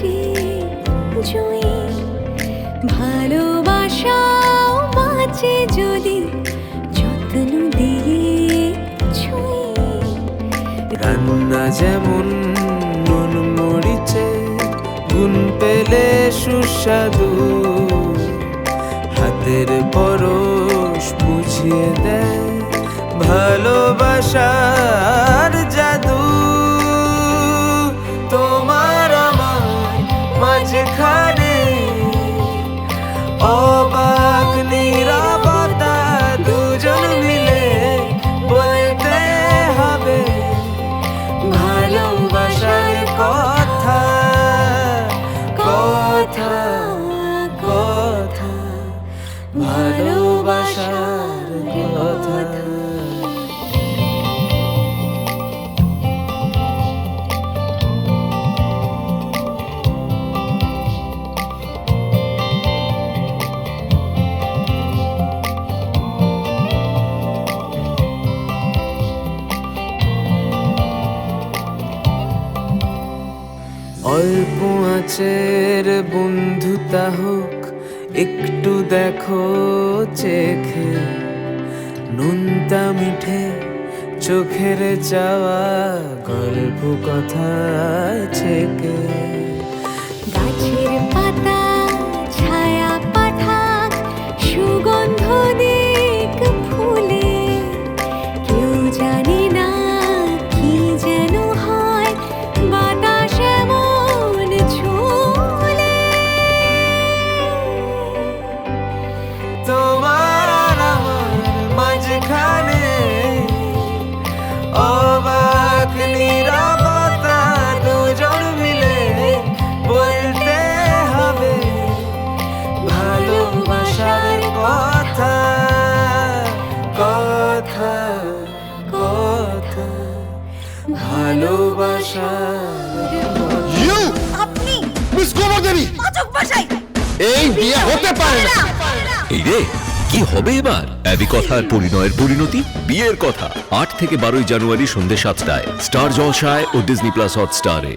খুঁজি জুই ভালোবাসাও বাঁচে যদি যত্ন দিয়ে ছুঁই। রান্না যেমন নুন মরিচে, গুণ পেলে সুস্বাদু। হাতের পরশ বুঝিয়ে দেয় ভালোবাসার অল্প আছের বন্ধুতা হোক একটু দেখো চেখে। নুনতা মিঠে চোখের যাওয়া গল্প কথা ছেকে। কথা কথা ভালোবাসার কথা ইউ আপনি! মিস গোবর্ধনী পাচক বাসাই এই বিয়ে হতে পারে না। এই রে কি হবে এবার? অ্যাবি কথার পরিণয়ের পরিণতি? বিয়ের কথা। আট থেকে বারোই জানুয়ারি সন্ধ্যে সাতটায়। স্টার জলসায় ও ডিজনি প্লাস হটস্টারে।